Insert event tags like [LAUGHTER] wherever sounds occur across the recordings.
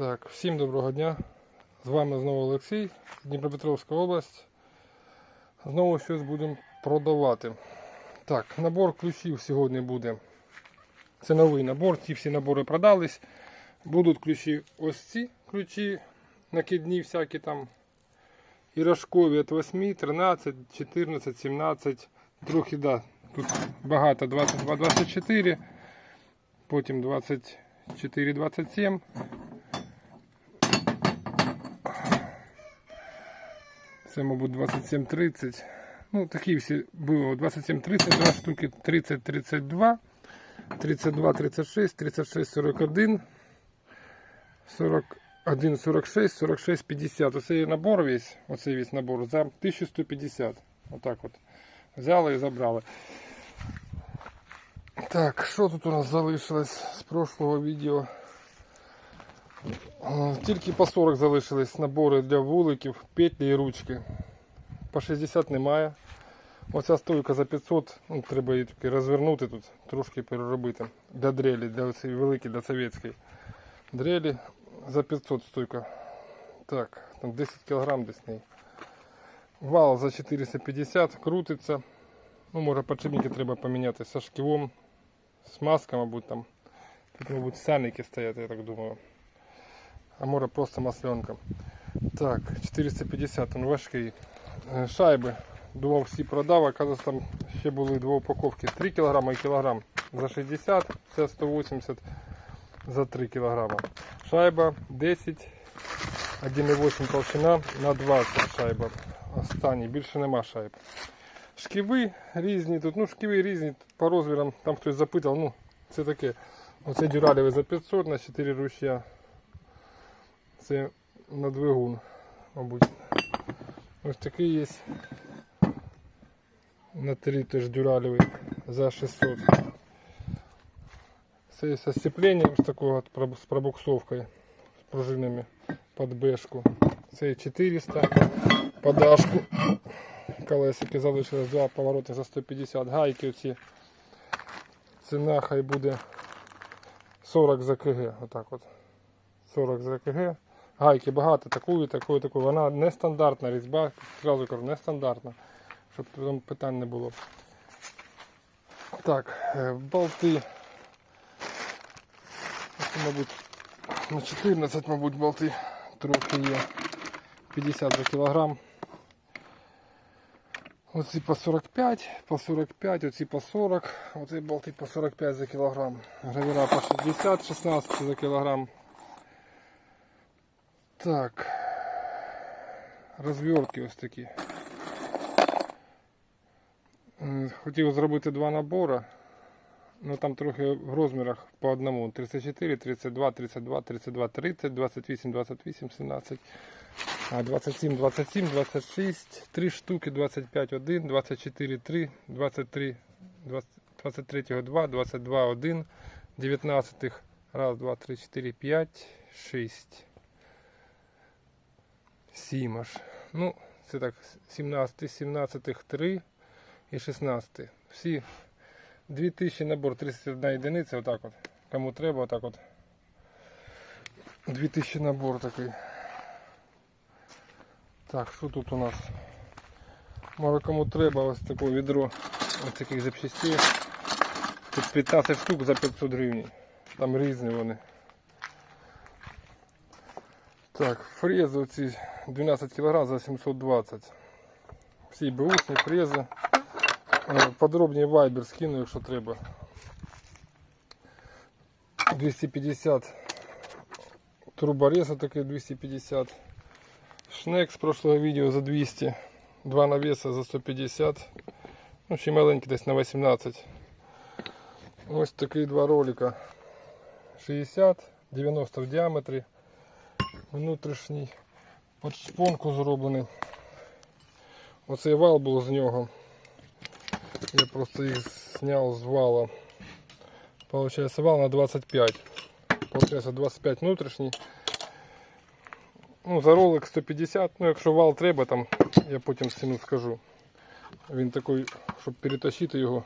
Так, всім доброго дня. З вами знову Олексій, Дніпропетровська область. Знову щось будемо продавати. Так, набор ключів сьогодні буде. Це новий набор, ті всі набори продались. Будуть ключі ось ці ключі, накидні всякі там. І рожкові від 8, 13, 14, 17. Трохи, да, тут багато 22, 24. Потім 24, 27. Це, мабуть, 27-30. Ну, такі всі було 27-30, два штуки, 30-32, 32-36, 36-41, 41-46, 46-50. Оцей набор весь, оцей весь набор за 1150. Отак от. Взяли і забрали. Так, що тут у нас залишилось з прошлого відео? Тільки по 40 залишились набори для вуликів, петлі і ручки. По 60 немає. Оця стойка за 500, ну, треба її таки розвернути тут, трошки переробити. Для дрелі, для цієї великої, для совєтської. Дрелі за 500 стойка. Так, там 10 кг десь неї. Вал за 450 крутиться. Ну, може подшипники треба поміняти со шківом, смазка, мабуть, там. Тут, мабуть, сальники стоять, я так думаю. А може просто масленка. Так, 450 он важкий. Шайби. Думав всі продав, оказывается там ще були дві упаковки. 3 кг і кілограм за 60, це 180 за 3 кг. Шайба 10, 1,8 толщина на 20 шайба. Останній, більше нема шайб. Шківи різні тут, ну шківи різні по розмірам, там хтось запитав, ну це таке. Оце дюралевий за 500 на 4 ручья. Це на двигун, мабуть. Ось такий є. На 3 теж дюралевий за 600. Це со сцепленням з такого з пробуксовкою, з пружинами під бешку. Це 400 подашку. Колесики залишилось два повороти за 150 гайки оці. Ціна хай буде 40 за КГ. Отак от. 40 за КГ. Гайки багато, такої, такої, такої. Вона нестандартна різьба, зразу кажу, нестандартна, щоб там питань не було. Так, е, болти. Це, мабуть, на 14, мабуть, болти трохи є. 50 за кілограм. Оці по 45, по 45, оці по 40, оці болти по 45 за кілограм. Гравіра по 60, 16 за кілограм. Так. Розвертки ось такі. Хотів зробити два набори. Ну там трохи в розмірах по одному. 34, 32, 32, 32, 30, 28, 28, 17. 27, 27, 26, 3 штуки, 25, 1, 24, 3, 23, 23, 2, 22, 1, 19, 1, 2, 3, 4, 5, 6. 7 аж. Ну, це так, 17, 17, 3 і 16. Всі 2000 набор, 31 єдиниця, отак от. Кому треба, отак от. 2000 набор такий. Так, що тут у нас? Може кому треба ось таке відро ось таких запчастей. Тут 15 штук за 500 гривень. Там різні вони. Так, фрези оці 12 кг за 720. Всі беушні фрези. Е, Подробні вайбер скину, якщо треба. 250 труборез такий 250. Шнек з прошлого відео за 200. Два навеса за 150. Ну, ще маленький десь на 18. Ось такі два ролика. 60, 90 в діаметрі. Внутрішній під зроблений. Оцей вал був з нього. Я просто їх зняв з вала. Получається вал на 25. Получається 25 внутрішній. Ну, за ролик 150, ну якщо вал треба, там я потім ціну скажу. Він такий, щоб перетащити його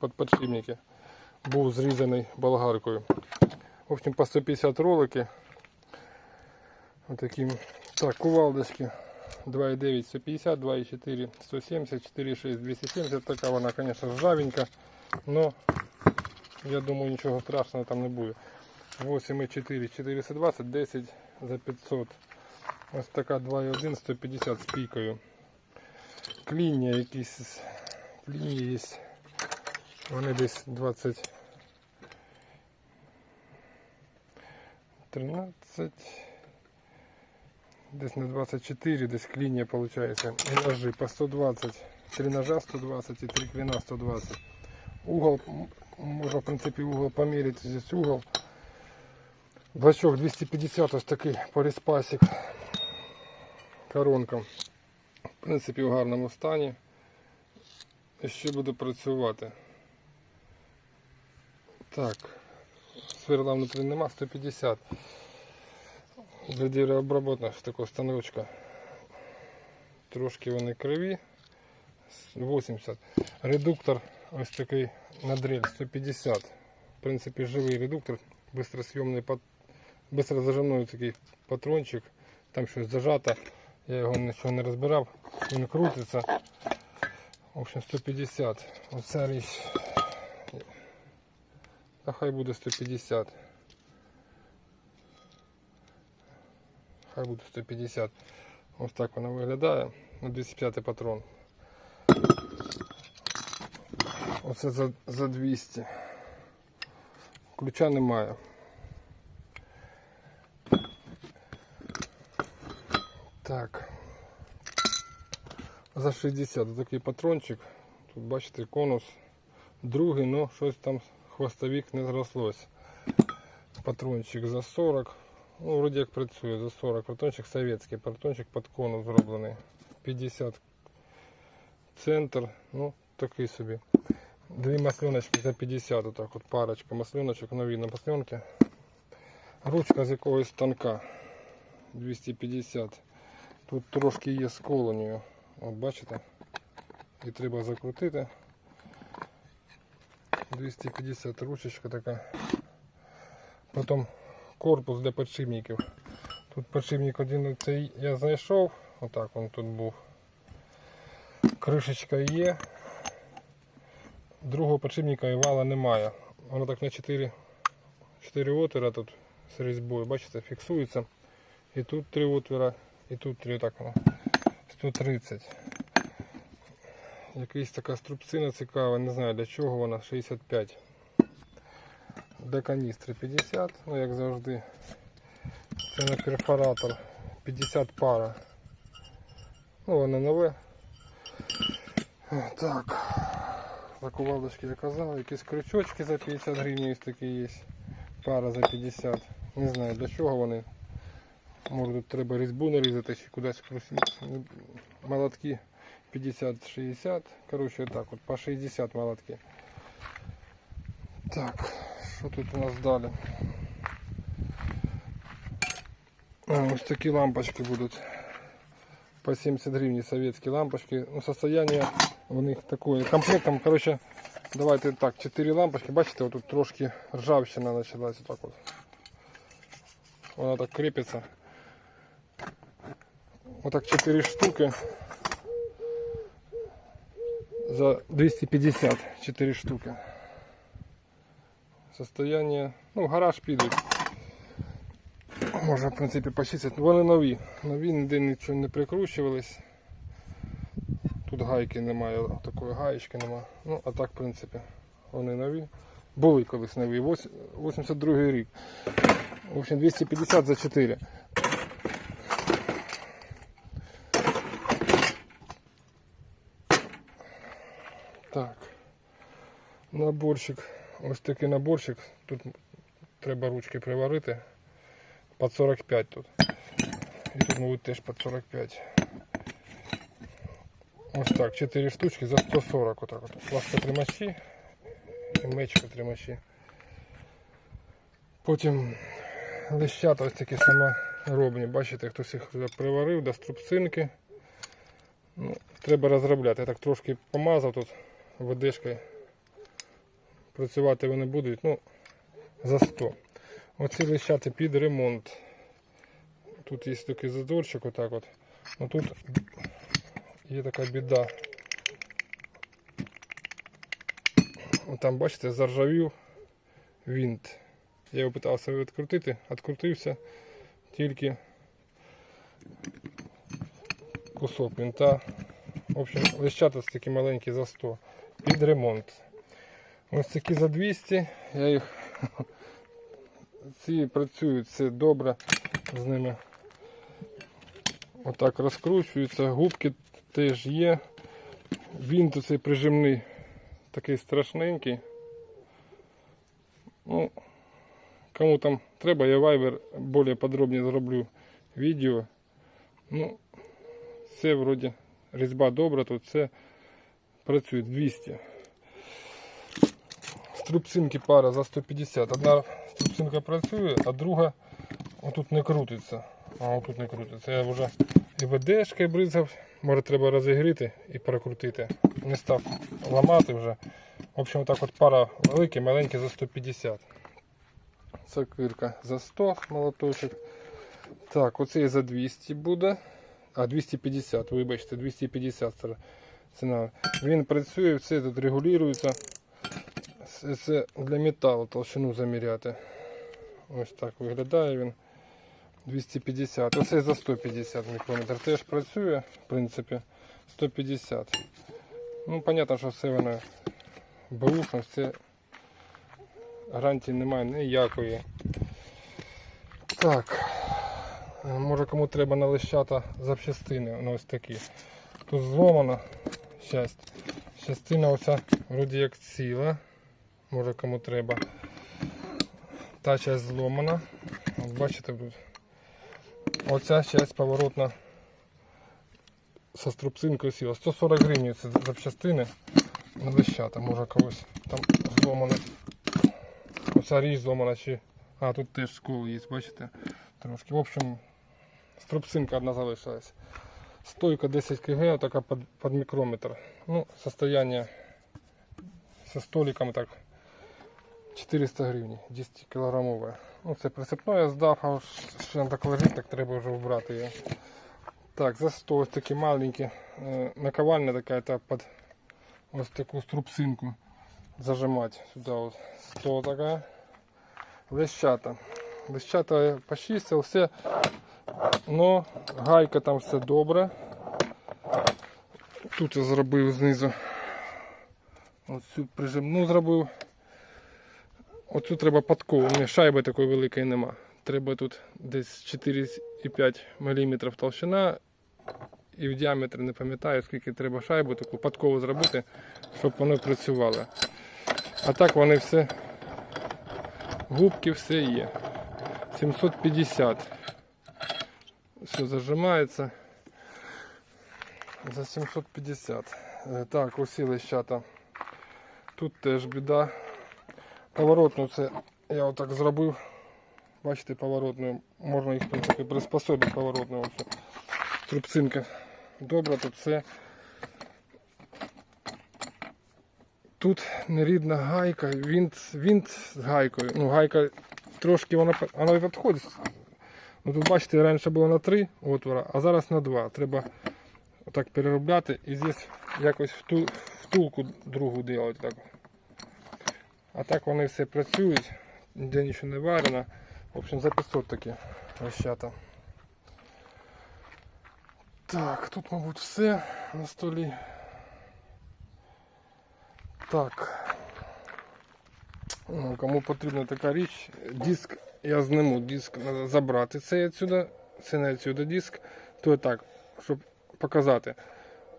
під подшипники, був зрізаний болгаркою. В общем, по 150 ролики. Отаким. Так, кувалдочки 2,9 150, 2,4 170, 4,6 270. Така вона, звісно, ржавенька, но я думаю нічого страшного там не буде. 8,4 420, 10 за 500. Ось така 2,1 150 з пікою. Кління якісь клінні є. Вони десь 20 13 десь на 24 десь кління виходить. І ножи по 120. Три ножа 120 і три кліна 120. Угол, можна в принципі угол поміряти, здесь угол. Бачок 250, ось такий порізпасик. Коронка. В принципі, в гарному стані. І ще буде працювати. Так. Сверла внутрі нема, 150. Для деревообработна ж така станочка. Трошки вони криві. 80. Редуктор ось такий на дрель 150. В принципі, живий редуктор, бистросйомний пат... бистрозажимний такий патрончик. Там щось зажато. Я його нічого не розбирав. Він крутиться. В общем, 150. Оця річ. Та хай буде 150. Хай буде 150. Ось так вона виглядає. На 205 патрон. Оце за, за 200. Ключа немає. Так. За 60 такий патрончик. Тут бачите конус. Другий, ну щось там хвостовик не зрослось. Патрончик за 40. Ну, вроді як працює за 40. Патрончик советський, патрончик під конус зроблений. 50 центр. Ну, такий собі. Дві масленочки за 50, отак от парочка масленочок нові на масленки. Ручка з якогось станка 250. Тут трошки є скол у нього. От бачите? І треба закрутити. 250 ручечка така. Потім корпус для подшипників. Тут подшипник один цей я знайшов. Отак він тут був. Кришечка є. Другого подшипника і вала немає. Воно так на 4, 4 отвора тут з різьбою. Бачите, фіксується. І тут 3 отвора, і тут 3 так воно. 130. Якась така струбцина цікава, не знаю для чого вона, 65. Для каністри 50, ну як завжди. Це на перфоратор 50 пара. Ну воно нове. Так. Закувалочки я казав, якісь крючочки за 50 гривень ось такі є. Пара за 50. Не знаю для чого вони. Може тут треба різьбу нарізати чи кудись крус- молотки 50-60. Коротше так от по 60 молотки. Так, що тут у нас далі? А, ось такі лампочки будуть. По 70 гривень советські лампочки. Ну, состояние у них такое. Комплектом, короче, давайте так, 4 лампочки. Бачите, отут трошки ржавчина почалась. Так от. Вона так крепиться. Отак 4 штуки. За 250 4 штуки. Состояние. Ну, в гараж підуть. Можна, в принципі, почистити. Вони нові. Нові, ніде нічого не прикручувались. Тут гайки немає, такої гаєчки немає. Ну, а так, в принципі, вони нові. Були колись нові. Вось- 82 рік. В общем, 250 за 4. Так. Наборчик. Ось такий наборчик. Тут треба ручки приварити. Під 45 тут. І тут, мабуть, теж під 45. Ось так, 4 штучки за 140. Отак от. Пласкотримачі і мечкотримачі. Потім лищата ось такі саморобні. Бачите, хтось їх приварив до струбцинки. Ну, треба розробляти. Я так трошки помазав тут водичкою. Працювати вони будуть ну, за 100. Оці лищати під ремонт. Тут є такий зазорчик отак от. Ну тут є така біда. Там, бачите, заржавів винт. Я його питався відкрутити, відкрутився тільки кусок винта. В общем, лищата такі маленькі за 100. Під ремонт. Ось такі за 200. Я їх [LAUGHS] ці працюють все добре з ними. Отак розкручуються, губки теж є. Він цей прижимний такий страшненький. Ну, кому там треба, я вайвер більш подробно зроблю відео. Ну, все вроді різьба добра, тут все працює 200. Струбцинки пара за 150. Одна струбцинка працює, а друга отут не крутиться. А отут не крутиться. Я вже і ВДшкою бризав. Може треба розігріти і прокрутити. Не став ламати вже. В общем, так от пара великі, маленькі за 150. Це кирка за 100 молоточок. Так, оцей за 200 буде. А 250, вибачте, 250 ціна. Він працює, все тут регулюється. Це- для металу толщину заміряти. Ось так виглядає він. 250. Оце за 150 мікрометр. Теж працює, в принципі, 150. Ну, понятно, що все воно бушно, все гарантії немає ніякої. Так. Може кому треба на лищата запчастини, ну ось такі. Тут зломана часть. Частина оця вроді як ціла. Може кому треба. Та часть зломана. От бачите. Оця часть поворотна со струбцинкою сіла. 140 гривень це запчастини лищата. Може когось там зломане. Оця річ зломана чи. А, тут теж скол є, бачите? Трошки. В общем, струбцинка одна залишилась. Стойка 10 кг, така под, под микрометр. Ну, состояние со столиком так 400 гривень, 10 кілограмове. Ну, це присипно я здав, а що так лежить, так треба вже вбрати її. Так, за 100 ось такі маленькі. е, Наковальня така, та під ось таку струбцинку зажимати сюди. От. 100 така. Лещата. Лещата почистив, все. Но гайка там все добре. Тут я зробив знизу. Оцю прижимну зробив. Оцю треба подкову. У мене шайби такої великої нема. Треба тут десь 4,5 мм толщина. І в діаметрі не пам'ятаю, скільки треба шайбу, таку подкову зробити, щоб вони працювали. А так вони все, губки все є. 750. Все зажимається. За 750. Е, Так, усі лещата. Тут теж біда. Поворотну це я отак зробив. Бачите, поворотну. Можна їх принципі приспособити поворотну. Оцю. Трубцинка. Добре, тут все. Тут нерідна гайка, вінт, вінт з гайкою. Ну, гайка трошки вона, вона відходить. Ну, тут бачите, раніше було на 3 отвора, а зараз на 2. Треба отак переробляти і здесь якось втулку другу делать. Так. А так вони все працюють, ніде нічого не варено. В общем, за 500 такі розчата. Так, тут, мабуть, все на столі. Так. Ну, Кому потрібна така річ, диск я зниму, диск треба забрати цей отсюда, це не отсюда диск, то так, щоб показати.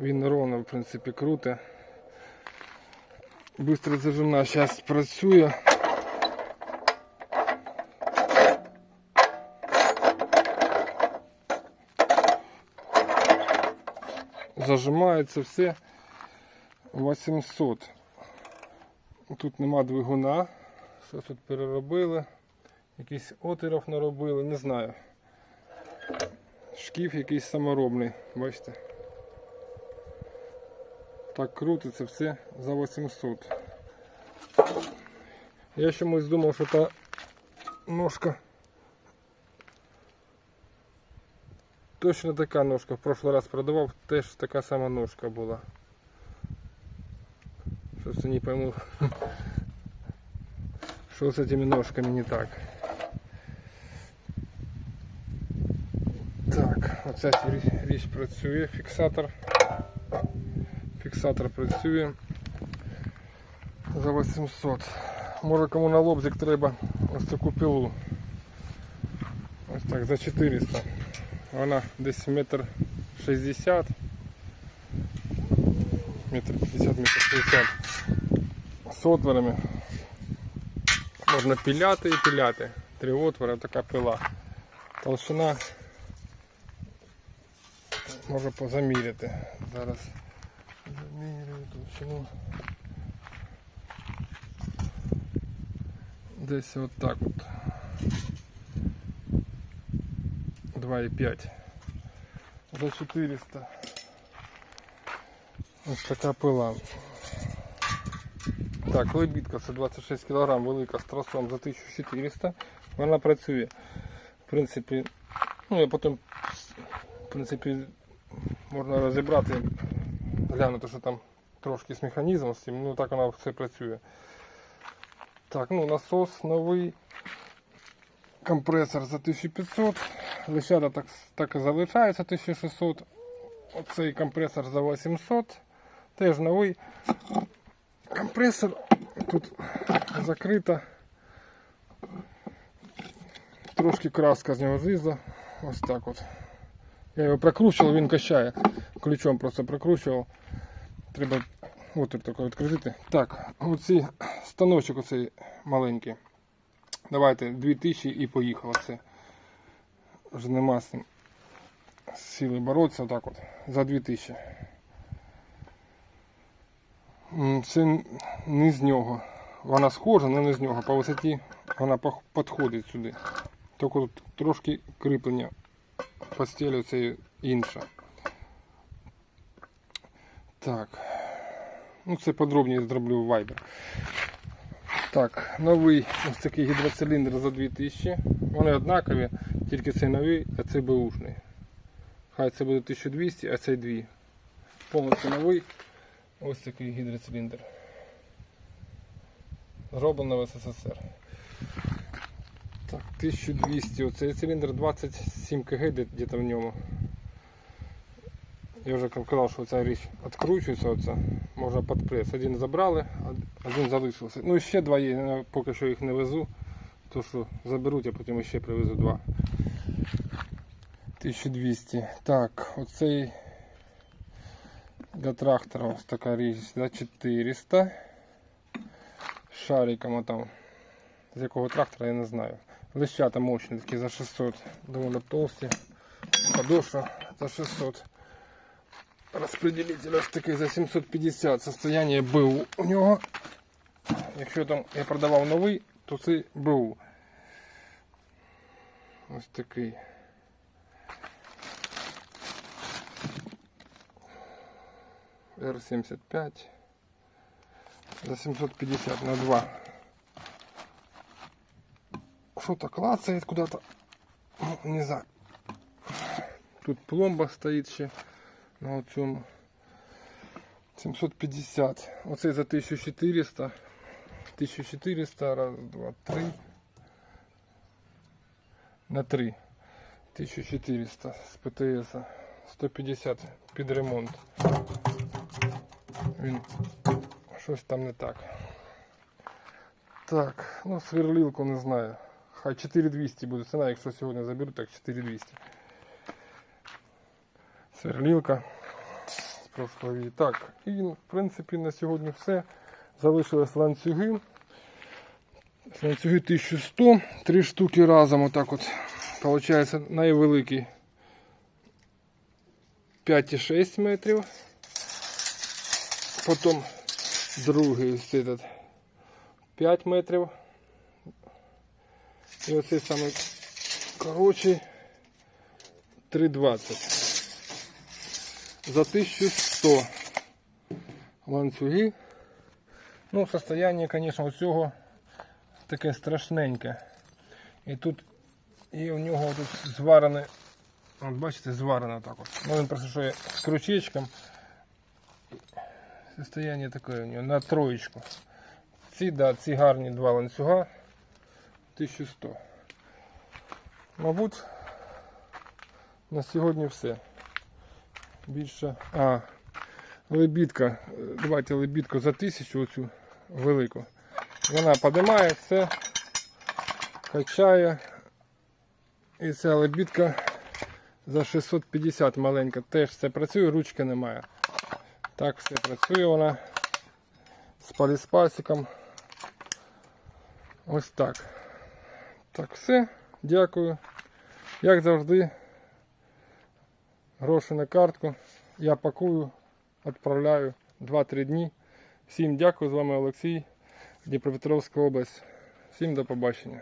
Він ровно в принципі круте. Быстро зажимна зараз працює. Зажимається все 800. Тут нема двигуна. Щось тут переробили. Якийсь отиров наробили, не знаю. Шкіф якийсь саморобний, бачите. Так крутиться все за 800. Я чомусь думав, що та ножка точно така ножка. В прошлый раз продавав, теж така сама ножка була. Щось не пойму. [LAUGHS] Що з цими ножками не так. Так, оця рі- річ працює, фіксатор. Фіксатор працює за 800. Може кому на лобзик треба ось таку пилу. Ось так, за 400. Вона десь метр 60. Метр 50, метр 60. З отворами. Можна піляти і піляти. Три отвори, така пила. Толщина можу позаміряти. Зараз Замірюю толщину. Десь от так от. 2,5 за 400. Ось така пила. Так, лебідка це 26 кг, велика з тросом за 1400. Вона працює. В принципі, ну я потім в принципі можна розібрати, глянути, що там трошки з механізмом, з цим, ну так вона все працює. Так, ну насос новий. Компресор за 1500. Лещата так, так і залишається 1600. Оцей компресор за 800. Теж новий компресор. Тут закрита. Трошки краска з нього злізла. Ось так от. Я його прокручував, він качає. Ключом просто прокручував. Треба отвір такий відкрити. Так, оці станочок оцей маленький. Давайте 2000 і поїхало це. Вже нема з ним сили боротися отак от. За 2000. Це не з нього. Вона схожа, але не з нього. По висоті вона підходить сюди. Тільки тут трошки кріплення постелю це інше. Так. Ну це подробніше зроблю в Viber. Так, новий ось такий гідроциліндр за 2000. Вони однакові, тільки цей новий, а цей беушний. Хай це буде 1200, а цей 2. Повністю новий. Ось такий гідроциліндр. Зроблено в СССР. Так, 1200. Оцей циліндр 27 кг де-то в ньому. Я вже казав, що ця річ відкручується, оце, можна під прес. Один забрали, один залишився. Ну ще два є, поки що їх не везу. То що заберуть, а потім ще привезу два. 1200. Так, оцей для трактора ось така річ за 400. Шариком там. З якого трактора я не знаю. Лищата мощні такі за 600. Доволі толсті. Подошва за 600. Розпределитель ось такий за 750 состояние БУ у нього. Якщо там я продавав новий, то це БУ. Ось такий. R75 за 750 на 2. Что-то клацает куда-то. Ну, Не знаю. Тут пломба стоїть ще на цьому 750. Оцей за 1400. 1400, раз, два, три. На 3. 1400 з ПТС. 150 під ремонт. Він щось там не так. Так, ну сверлилку не знаю. Хай 4200 буде ціна, якщо сьогодні заберу, так 4200. Сверлилка з прошлої. Так, і в принципі на сьогодні все. Залишились ланцюги. Ланцюги 1100, три штуки разом отак от. Получається найвеликий 5,6 метрів. Потім другий ось этот 5 метрів. І оцей самий коротший 3,20. За 1100 ланцюги. Ну, состояние, конечно, у таке страшненьке. І тут і у нього тут зварене От бачите, зварено так от. Ну він просто що є з крючечком. Состояние таке у нього на троєчку. Ці, да, ці гарні два ланцюга. 1100. Мабуть, на сьогодні все. Більше. А, лебідка. Давайте лебідку за 1000 оцю велику. Вона подимає все, качає. І ця лебідка за 650 маленька. Теж все працює, ручки немає. Так все працює вона з поліспасиком. Ось так. Так, все. Дякую. Як завжди, гроші на картку. Я пакую, відправляю 2-3 дні. Всім дякую. З вами Олексій, Дніпропетровська область. Всім до побачення.